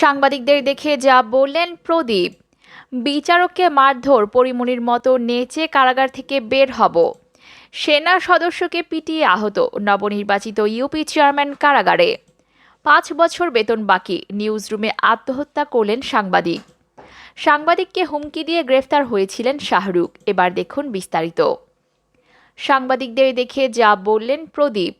সাংবাদিকদের দেখে যা বললেন প্রদীপ, বিচারককে মারধর পরিমণির মতো নেচে কারাগার থেকে বের হব। সেনা সদস্যকে পিটিয়ে আহত নবনির্বাচিত ইউপি চেয়ারম্যান কারাগারে। পাঁচ বছর বেতন বাকি নিউজ রুমে আত্মহত্যা করলেন সাংবাদিক। সাংবাদিককে হুমকি দিয়ে গ্রেফতার হয়েছিলেন শাহরুখ, এবার দেখুন বিস্তারিত। সাংবাদিকদের দেখে যা বললেন প্রদীপ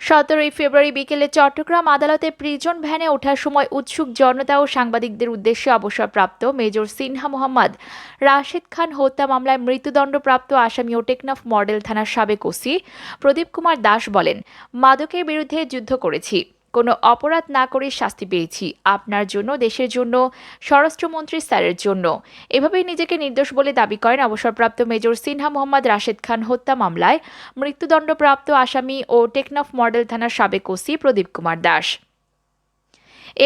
সতেরোই ফেব্রুয়ারি বিকেলে চট্টগ্রাম আদালতে প্রিজন ভ্যানে ওঠার সময় উৎসুক জনতা ও সাংবাদিকদের উদ্দেশ্যে অবসরপ্রাপ্ত মেজর সিনহা মোহাম্মদ। রাশেদ খান হত্যা মামলায় মৃত্যুদণ্ডপ্রাপ্ত আসামি ও টেকনাফ মডেল থানার সাবেক ওসি প্রদীপ কুমার দাস বলেন, মাদকের বিরুদ্ধে যুদ্ধ করেছি। কোনো অপরাধ না করে শাস্তি পেয়েছি, আপনার জন্য, দেশের জন্য স্বরাষ্ট্রমন্ত্রী স্যারের জন্য। এভাবেই নিজেকে নির্দোষ বলে দাবি করেন অবসরপ্রাপ্ত মেজর সিনহা মোহাম্মদ রাশেদ খান হত্যা মামলায় মৃত্যুদণ্ডপ্রাপ্ত আসামি ও টেকনাফ মডেল থানার সাবেক ওসি প্রদীপ কুমার দাস।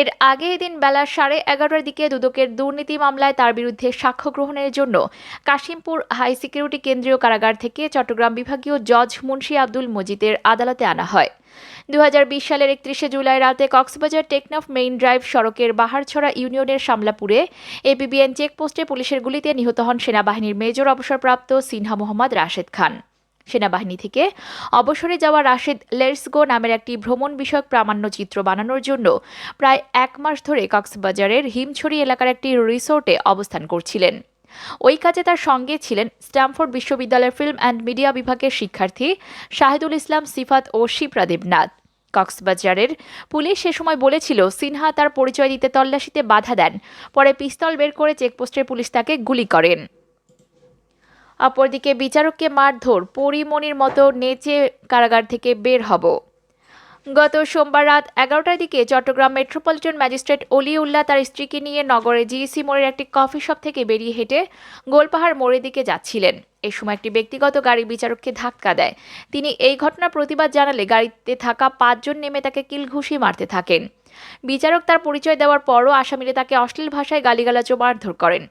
এর আগে এদিন বেলা সাড়ে এগারোটার দিকে দুদকের দুর্নীতি মামলায় তার বিরুদ্ধে সাক্ষ্য গ্রহণের জন্য কাশিমপুর হাই সিকিউরিটি কেন্দ্রীয় কারাগার থেকে চট্টগ্রাম বিভাগীয় জজ মুন্সি আব্দুল মজিদের আদালতে আনা হয়। দু হাজার বিশ সালের একত্রিশে জুলাই রাতে কক্সবাজার টেকনাফ মেইন ড্রাইভ সড়কের বাহারছড়া ইউনিয়নের সামলাপুরে এপিবিএন চেকপোস্টে পুলিশের গুলিতে নিহত হন সেনাবাহিনীর মেজর অবসরপ্রাপ্ত সিনহা মোহাম্মদ রাশেদ খান। সেনাবাহিনী থেকে অবসরে যাওয়া রাশেদ লেটসগো নামের একটি ভ্রমণ বিষয়ক প্রামাণ্য চিত্র বানানোর জন্য প্রায় এক মাস ধরে কক্সবাজারের হিমছড়ি এলাকার একটি রিসোর্টে অবস্থান করছিলেন। ওই কাজে তার সঙ্গে ছিলেন স্ট্যামফোর্ড বিশ্ববিদ্যালয়ের ফিল্ম অ্যান্ড মিডিয়া বিভাগের শিক্ষার্থী শাহিদুল ইসলাম, সিফাত ও শিপ্রা দেবনাথ। কক্সবাজারের পুলিশ সে সময় বলেছিল, সিনহা তার পরিচয় দিতে তল্লাশিতে বাধা দেন, পরে পিস্তল বের করে চেকপোস্টের পুলিশ তাকে গুলি করেন। অপরদিকে বিচারককে মারধর পরিমণির মতো নেচে কারাগার থেকে বের হব। গত সোমবার রাত এগারোটার দিকে চট্টগ্রাম মেট্রোপলিটন ম্যাজিস্ট্রেট অলিউল্লাহ তার স্ত্রীকে নিয়ে নগরের জিইসি মোড়ের একটি কফি শপ থেকে বেরিয়ে হেঁটে গোলপাহাড় মোড়ের দিকে যাচ্ছিলেন। এ সময় একটি ব্যক্তিগত গাড়ি বিচারককে ধাক্কা দেয়। তিনি এই ঘটনার প্রতিবাদ জানালে গাড়িতে থাকা পাঁচজন নেমে তাকে কিলঘুষি মারতে থাকেন। বিচারক তার পরিচয় দেওয়ার পরও আসামিরা তাকে অশ্লীল ভাষায় গালিগালাজ মারধর করেন।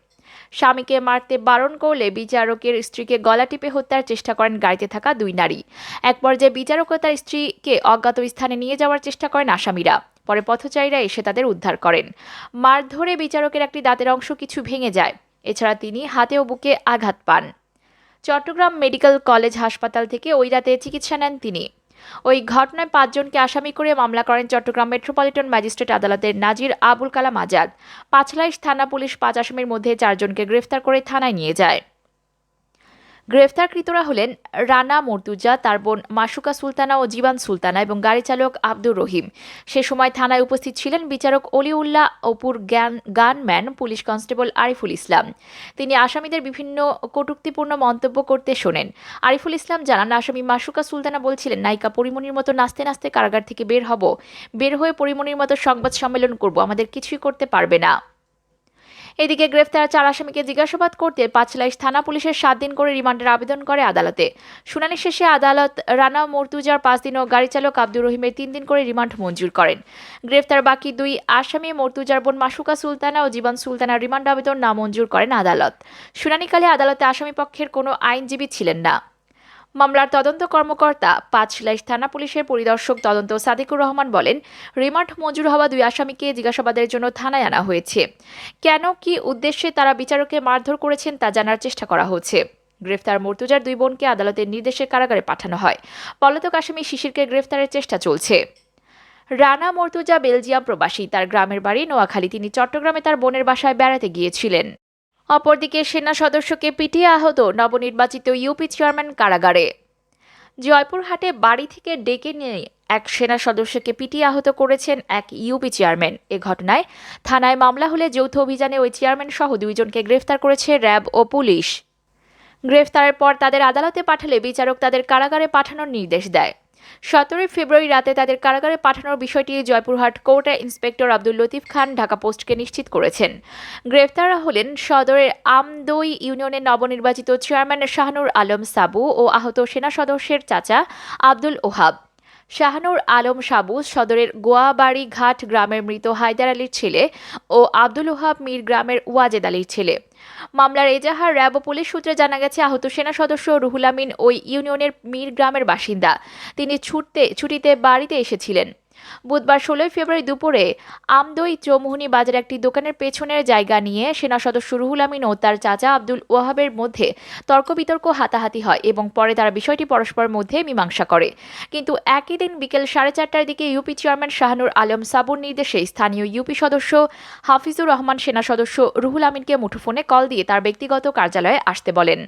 স্বামীকে মারতে বারণ করলে বিচারকের স্ত্রীকে গলা টিপে হত্যার চেষ্টা করেন গাড়িতে থাকা দুই নারী। এক পর্যায়ে বিচারক ও তার স্ত্রীকে অজ্ঞাত স্থানে নিয়ে যাওয়ার চেষ্টা করেন আসামিরা। পরে পথচারীরা এসে তাদের উদ্ধার করেন। মারধরে বিচারকের একটি দাঁতের অংশ কিছু ভেঙে যায়। এছাড়া তিনি হাতে ও বুকে আঘাত পান। চট্টগ্রাম মেডিকেল কলেজ হাসপাতাল থেকে ওই রাতে চিকিৎসা নেন তিনি। ওই ঘটনায় পাঁচজনকে আসামি করে মামলা করেন চট্টগ্রাম মেট্রোপলিটন ম্যাজিস্ট্রেট আদালতের নাজির আবুল কালাম আজাদ। পাঁচলাইশ থানা পুলিশ পাঁচ আসামির মধ্যে চারজনকে গ্রেফতার করে থানায় নিয়ে যায়। গ্রেফতারকৃতরা হলেন রানা মর্তুজা, তার বোন মাসুকা সুলতানা ও জীবান সুলতানা এবং গাড়ি চালক আব্দুর রহিম। সে সময় থানায় উপস্থিত ছিলেন বিচারক অলিউল্লাহ অপুর জ্ঞান gunman, police constable Ariful Islam. তিনি আসামিদের বিভিন্ন কটূক্তিপূর্ণ মন্তব্য করতে শোনেন। আরিফুল ইসলাম জানান, আসামি মাসুকা সুলতানা বলছিলেন, নায়িকা পরিমণির মতো নাচতে নাচতে কারাগার থেকে বের হব। বের হয়ে পরিমণির মতো সংবাদ সম্মেলন করব। আমাদের কিছুই করতে পারবে না এদিকে গ্রেফতার চার আসামিকে জিজ্ঞাসাবাদ করতে পাঁচলাইশ থানা পুলিশের সাত দিন করে রিমান্ডের আবেদন করে আদালতে। শুনানি শেষে আদালত রানা মর্তুজার পাঁচ দিন ও গাড়ি চালক আব্দুর রহিমের তিন দিন করে রিমান্ড মঞ্জুর করেন। গ্রেফতার বাকি দুই আসামি মর্তুজার বোন মাসুকা সুলতানা ও জীবন সুলতানার রিমান্ড আবেদন নামঞ্জুর করেন আদালত। শুনানিকালে আদালতে আসামি পক্ষের কোনো আইনজীবী ছিলেন না। মামলার তদন্ত কর্মকর্তা পাঁচলাইশ থানা পুলিশের পরিদর্শক তদন্ত সাদিকুর রহমান বলেন, রিমান্ড মঞ্জুর হওয়া দুই আসামিকে জিজ্ঞাসাবাদের জন্য থানায় আনা হয়েছে। কেন, কি উদ্দেশ্যে তারা বিচারককে মারধর করেছেন তা জানার চেষ্টা করা হচ্ছে। গ্রেফতার মর্তুজার দুই বোনকে আদালতের নির্দেশে কারাগারে পাঠানো হয়। পলাতক আসামি শিশিরকে গ্রেফতারের চেষ্টা চলছে। রানা মর্তুজা বেলজিয়াম প্রবাসী, তার গ্রামের বাড়ি নোয়াখালী। তিনি চট্টগ্রামে তার বোনের বাসায় বেড়াতে গিয়েছিলেন। অপরদিকে সেনা সদস্যকে পিটিয়ে আহত নবনির্বাচিত ইউপি চেয়ারম্যান কারাগারে। জয়পুরহাটে বাড়ি থেকে ডেকে নিয়ে এক সেনা সদস্যকে পিটিয়ে আহত করেছেন এক ইউপি চেয়ারম্যান। এ ঘটনায় থানায় মামলা হলে যৌথ অভিযানে ওই চেয়ারম্যান সহ দুইজনকে গ্রেফতার করেছে র্যাব ও পুলিশ। গ্রেফতারের পর তাদের আদালতে পাঠালে বিচারক তাদের কারাগারে পাঠানোর নির্দেশ দেয়। সতেরোই ফেব্রুয়ারি রাতে তাদের কারাগারে পাঠানোর বিষয়টি জয়পুরহাট কোর্টের ইন্সপেক্টর আব্দুল লতিফ খান ঢাকা পোস্টকে নিশ্চিত করেছেন। গ্রেফতাররা হলেন সদরের আমদই ইউনিয়নের নবনির্বাচিত চেয়ারম্যান শাহনুর আলম সাবু ও আহত সেনা সদস্যের চাচা আব্দুল ওহাব। শাহানুর আলম সাবুজ সদরের গোয়াবাড়ি ঘাট গ্রামের মৃত হায়দার আলীর ছেলে ও আব্দুল ওহাব মীর গ্রামের ওয়াজেদ আলীর ছেলে। মামলার এজাহার, র্যাব পুলিশ সূত্রে জানা গেছে, আহত সেনা সদস্য রুহুল আমিন ওই ইউনিয়নের মীর গ্রামের বাসিন্দা। তিনি ছুটতে ছুটিতে বাড়িতে এসেছিলেন। বুধবার ষোলোই ফেব্রুয়ারি দুপুরে আমদই চৌমুহনী বাজার একটি দোকানের পেছনের জায়গা নিয়ে সেনা সদস্য রুহুল আমিন ও তার চাচা আব্দুল ওয়াহাবের মধ্যে তর্ক বিতর্ক হাতাহাতি হয় এবং পরে তারা বিষয়টি পরস্পর মধ্যে মীমাংসা করে। কিন্তু একই দিন বিকেল সাড়ে চারটার দিকে ইউপি চেয়ারম্যান শাহানুর আলম সাবুর নির্দেশে স্থানীয় ইউপি সদস্য হাফিজুর রহমান সেনা সদস্য রুহুল আমিনকে মুঠোফোনে কল দিয়ে তার ব্যক্তিগত কার্যালয়ে আসতে বলেন।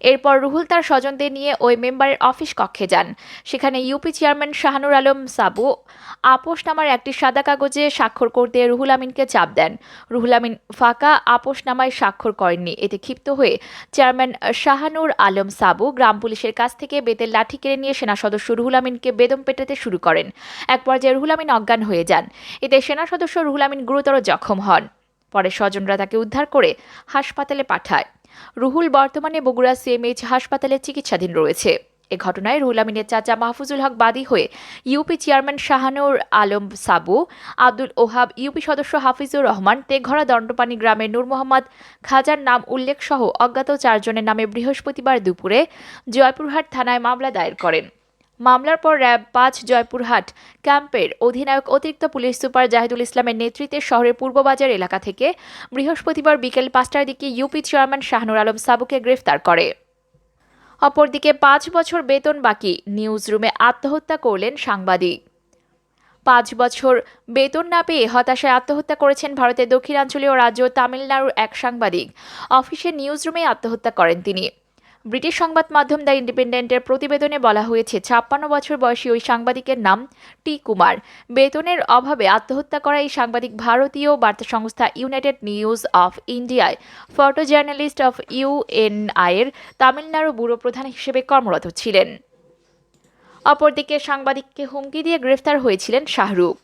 এরপর রুহুল তার স্বজনদের নিয়ে ওই মেম্বারের অফিস কক্ষে যান। সেখানে ইউপি চেয়ারম্যান শাহানুর আলম সাবু আপোষ নামার একটি সাদা কাগজে স্বাক্ষর করতে রুহুল আমিনকে চাপ দেন। রুহুল আমিন ফাঁকা আপোষ নামায় স্বাক্ষর করেননি। এতে ক্ষিপ্ত হয়ে চেয়ারম্যান শাহানুর আলম সাবু গ্রাম পুলিশের কাছ থেকে বেতের লাঠি কেড়ে নিয়ে সেনা সদস্য রুহুল আমিনকে বেদম পেটাতে শুরু করেন। এক পর্যায়ে রুহুল আমিন অজ্ঞান হয়ে যান। এতে সেনা সদস্য রুহুল আমিন গুরুতর জখম হন। পরে স্বজনরা তাকে উদ্ধার করে হাসপাতালে পাঠায়। রুহুল বর্তমানে বগুড়া সিএমএইচ হাসপাতালে চিকিৎসাধীন রয়েছে। এ ঘটনায় রুহুল আমিনের চাচা মাহফুজুল হক বাদী হয়ে ইউপি চেয়ারম্যান শাহানুর আলম সাবু, আব্দুল ওহাব ইউপি সদস্য হাফিজুর রহমান, তেঘরা দণ্ডপানি গ্রামের নূর মোহাম্মদ খাজার নাম উল্লেখ সহ অজ্ঞাত চারজনের নামে বৃহস্পতিবার দুপুরে জয়পুরহাট থানায় মামলা দায়ের করেন। মামলার পর র্যাব পাঁচ জয়পুরহাট ক্যাম্পের অধিনায়ক অতিরিক্ত পুলিশ সুপার জাহিদুল ইসলামের নেতৃত্বে শহরের পূর্ববাজার এলাকা থেকে বৃহস্পতিবার বিকেল পাঁচটার দিকে ইউপি চেয়ারম্যান শাহনুর আলম সাবুকে গ্রেফতার করে। অপরদিকে পাঁচ বছর বেতন বাকি নিউজ রুমে আত্মহত্যা করলেন সাংবাদিক। পাঁচ বছর বেতন না পেয়ে হতাশায় আত্মহত্যা করেছেন ভারতের দক্ষিণাঞ্চলীয় রাজ্য তামিলনাড়ুর এক সাংবাদিক। অফিসের নিউজ রুমে আত্মহত্যা করেন তিনি। ব্রিটিশ সংবাদ মাধ্যম দ্য ইন্ডিপেন্ডেন্টের প্রতিবেদনে বলা হয়েছে, ছাপ্পান্ন বছর বয়সী ওই সাংবাদিকের নাম টি কুমার। বেতনের অভাবে আত্মহত্যা করা এই সাংবাদিক ভারতীয় বার্তা সংস্থা ইউনাইটেড নিউজ অফ ইন্ডিয়ায়। ফটো জার্নালিস্ট অফ ইউএনআইয়ের তামিলনাড়ু ব্যুরো প্রধান হিসেবে কর্মরত ছিলেন। অপরদিকে সাংবাদিককে হুমকি দিয়ে গ্রেফতার হয়েছিলেন শাহরুখ।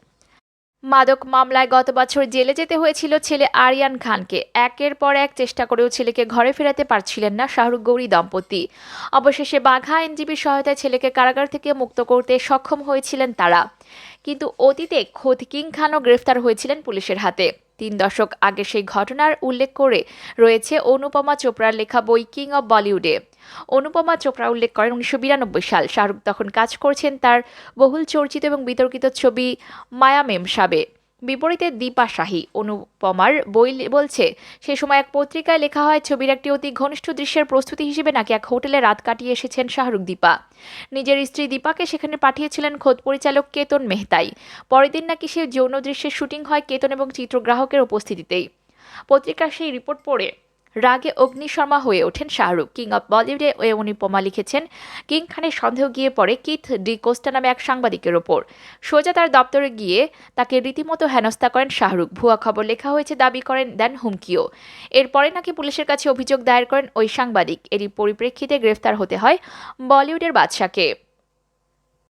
মাদক মামলায় গত বছর জেলে যেতে হয়েছিল ছেলে আরিয়ান খানকে। একের পর এক চেষ্টা করেও ছেলেকে ঘরে ফেরাতে পারছিলেন না শাহরুখ গৌরী দম্পতি। অবশেষে বাঘা আইনজীবীর সহায়তায় ছেলেকে কারাগার থেকে মুক্ত করতে সক্ষম হয়েছিলেন তারা। কিন্তু অতীতে খোদ কিং খানও গ্রেফতার হয়েছিলেন পুলিশের হাতে। তিন দশক আগে সেই ঘটনার উল্লেখ করে রয়েছে অনুপমা চোপড়ার লেখা বই কিং অব বলিউডে। অনুপমা চোপড়া উল্লেখ করেন উনিশশো বিরানব্বই সাল। শাহরুখ তখন কাজ করছেন তার বহুল চর্চিত এবং বিতর্কিত ছবি মায়া মেম সাবে। বিপরীতে দীপা শাহী। অনুপমার বই বলছে, সে সময় এক পত্রিকায় লেখা হয়, ছবির একটি অতি ঘনিষ্ঠ দৃশ্যের প্রস্তুতি হিসেবে নাকি এক হোটেলে রাত কাটিয়ে এসেছেন শাহরুখ দীপা। নিজের স্ত্রী দীপাকে সেখানে পাঠিয়েছিলেন খোদ পরিচালক কেতন মেহতাই। পরের দিন নাকি সে যৌন দৃশ্যের শুটিং হয় কেতন এবং চিত্রগ্রাহকের উপস্থিতিতেই। পত্রিকার সেই রিপোর্ট পড়ে রাগে অগ্নিশর্মা হয়ে ওঠেন শাহরুখ। কিং অফ বলিউডে ওয়ে অনুপমা লিখেছেন। কিং খানের সন্দেহ গিয়ে পড়ে কিথ ডি কোস্টা নামে এক সাংবাদিকের ওপর। সোজা তার দপ্তরে গিয়ে তাকে রীতিমতো হেনস্থা করেন শাহরুখ। ভুয়া খবর লেখা হয়েছে, দাবি করেন দেন হুমকিও। এরপরে নাকি পুলিশের কাছে অভিযোগ দায়ের করেন ওই সাংবাদিক। এরই পরিপ্রেক্ষিতে গ্রেফতার হতে হয় বলিউডের বাদশাকে।